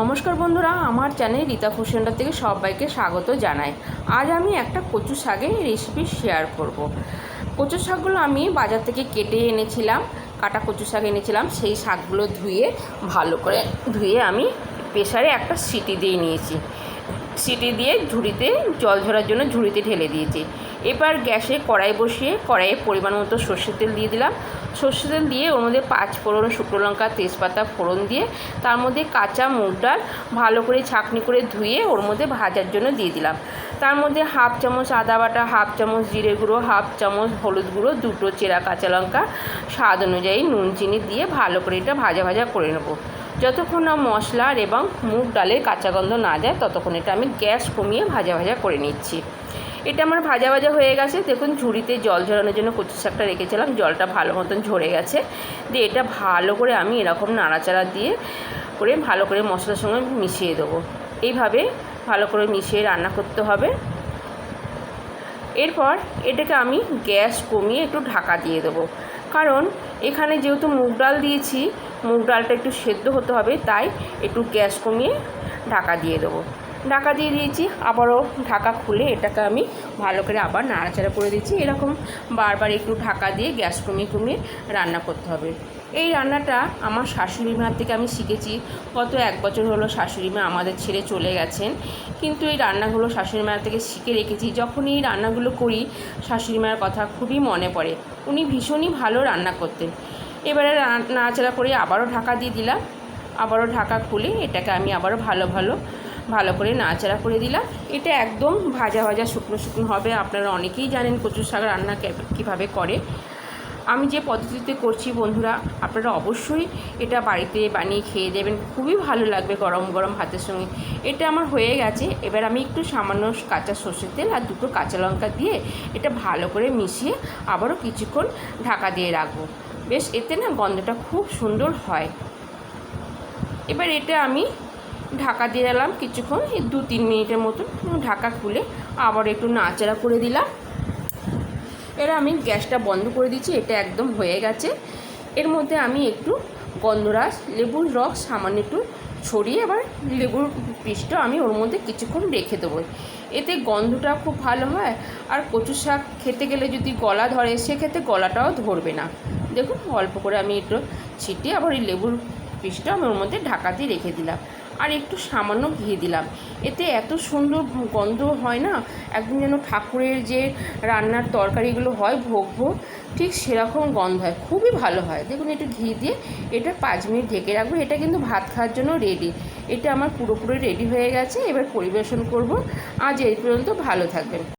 নমস্কার বন্ধুরা, আমার চ্যানেল রীতা ফুসেন্ডার থেকে সবাইকে স্বাগত জানাই। আজ আমি একটা কচু শাকের রেসিপি শেয়ার করব। কচু শাকগুলো আমি বাজার থেকে কেটে এনেছিলাম, কাটা কচু শাক এনেছিলাম, সেই শাকগুলো ধুয়ে, ভালো করে ধুয়ে আমি প্রেসারে একটা সিটি দিয়ে নিয়েছি। সিটি দিয়ে ঝুড়িতে, জল ঝরার জন্য ঝুড়িতে ঢেলে দিয়েছি। এবার গ্যাসে কড়াই বসিয়ে, কড়াইয়ে পরিমাণ মতো সর্ষের তেল দিয়ে দিলাম। সর্ষের তেল দিয়ে ওর মধ্যে পাঁচ ফোড়ন, শুকনো লঙ্কা, তেজপাতা ফোড়ন দিয়ে তার মধ্যে কাঁচা মুগ ডাল ভালো করে ছাঁকনি করে ধুয়ে ওর মধ্যে ভাজার জন্য দিয়ে দিলাম। তার মধ্যে হাফ চামচ আদা বাটা, হাফ চামচ জিরে গুঁড়ো, হাফ চামচ হলুদ গুঁড়ো, দুটো চেরা কাঁচা লঙ্কা, স্বাদ অনুযায়ী নুন, চিনি দিয়ে ভালো করে এটা ভাজা ভাজা করে নেব। যতক্ষণ না মশলার এবং মুগ ডালের কাঁচা গন্ধ না যায়, ততক্ষণ এটা আমি গ্যাস কমিয়ে ভাজা ভাজা করে নিচ্ছি। এটা আমার ভাজা ভাজা হয়ে গেছে। দেখুন, ঝুড়িতে জল ঝরানোর জন্য কচু শাকটা রেখেছিলাম, জলটা ভালো মতন ঝরে গেছে। দিয়ে এটা ভালো করে আমি এরকম নাড়াচাড়া দিয়ে করে ভালো করে মশলার সঙ্গে মিশিয়ে দেবো। এইভাবে ভালো করে মিশিয়ে রান্না করতে হবে। এরপর এটাকে আমি গ্যাস কমিয়ে একটু ঢাকা দিয়ে দেবো। কারণ এখানে যেহেতু মুগ ডাল দিয়েছি, মুগ ডালটা একটু সেদ্ধ হতে হবে, তাই একটু গ্যাস কমিয়ে ঢাকা দিয়ে দেবো। ঢাকা দিয়ে দিয়েছি। আবারও ঢাকা খুলে এটাকে আমি ভালো করে আবার নাড়াচাড়া করে দিচ্ছি। এরকম বারবার একটু ঢাকা দিয়ে গ্যাস কমিয়ে কমিয়ে রান্না করতে হবে। এই রান্নাটা আমার শাশুড়ি মার থেকে আমি শিখেছি। গত এক বছর হলো শাশুড়ি মা আমাদের ছেড়ে চলে গেছেন। কিন্তু এই রান্নাগুলো শাশুড়ি মায়ের থেকে শিখে রেখেছি। যখন এই রান্নাগুলো করি, শাশুড়ি মায়ের কথা খুবই মনে পড়ে। উনি ভীষণই ভালো রান্না করতেন। এবারে নাড়াচাড়া করে আবারও ঢাকা দিয়ে দিলাম। আবারও ঢাকা খুলে এটাকে আমি আবারও ভালো ভালো ভালো করে নাড়াচাড়া করে দিলাম। এটা একদম ভাজা ভাজা শুকনো শুকনো হবে। আপনারা অনেকেই জানেন কচুর শাক রান্না কীভাবে করে। আমি যে পদ্ধতিতে করছি বন্ধুরা, আপনারা অবশ্যই এটা বাড়িতে বানিয়ে খেয়ে দেবেন। খুবই ভালো লাগবে গরম গরম ভাতের সঙ্গে। এটা আমার হয়ে গেছে। এবার আমি একটু সামান্য কাঁচা সর্ষের তেল আর দুটো কাঁচা লঙ্কা দিয়ে এটা ভালো করে মিশিয়ে আবারও কিছুক্ষণ ঢাকা দিয়ে রাখব। বেশ, এতে না গন্ধটা খুব সুন্দর হয়। এবার এটা আমি ঢাকা দিয়ে দিলাম কিছুক্ষণ, এই দু তিন মিনিটের মতন ঢাকা খুলে আবার একটু নাচাড়া করে দিলাম। এরা আমি গ্যাসটা বন্ধ করে দিচ্ছি, এটা একদম হয়ে গেছে। এর মধ্যে আমি একটু গন্ধরাস লেবুর রস সামান্য একটু ছড়িয়ে আবার লেবুর পিসটা আমি ওর মধ্যে কিছুক্ষণ রেখে দেবো। এতে গন্ধটা খুব ভালো হয় আর কচু শাক খেতে গেলে যদি গলা ধরে, সেক্ষেত্রে গলাটাও ধরবে না। দেখুন, অল্প করে আমি একটু ছিটিয়ে আবার এই লেবুর পিসটা আমি ওর মধ্যে ঢাকা দিয়ে রেখে দিলাম। আর একটু সামান্য ঘি দিলাম। এতে এত সুন্দর গন্ধ হয় না? একদম যেন ঠাকুরের যে রান্নার তরকারিগুলো হয় ভোগ ভোগ, ঠিক সেরকম গন্ধ হয়। খুবই ভালো হয়। দেখুন, একটু ঘি দিয়ে এটা পাঁচ মিনিট ঢেকে রাখব। এটা কিন্তু ভাত খাওয়ার জন্য রেডি এটা আমার পুরোপুরি রেডি হয়ে গেছে। এবার পরিবেশন করব। আজ এই পর্যন্ত ভালো থাকবেন।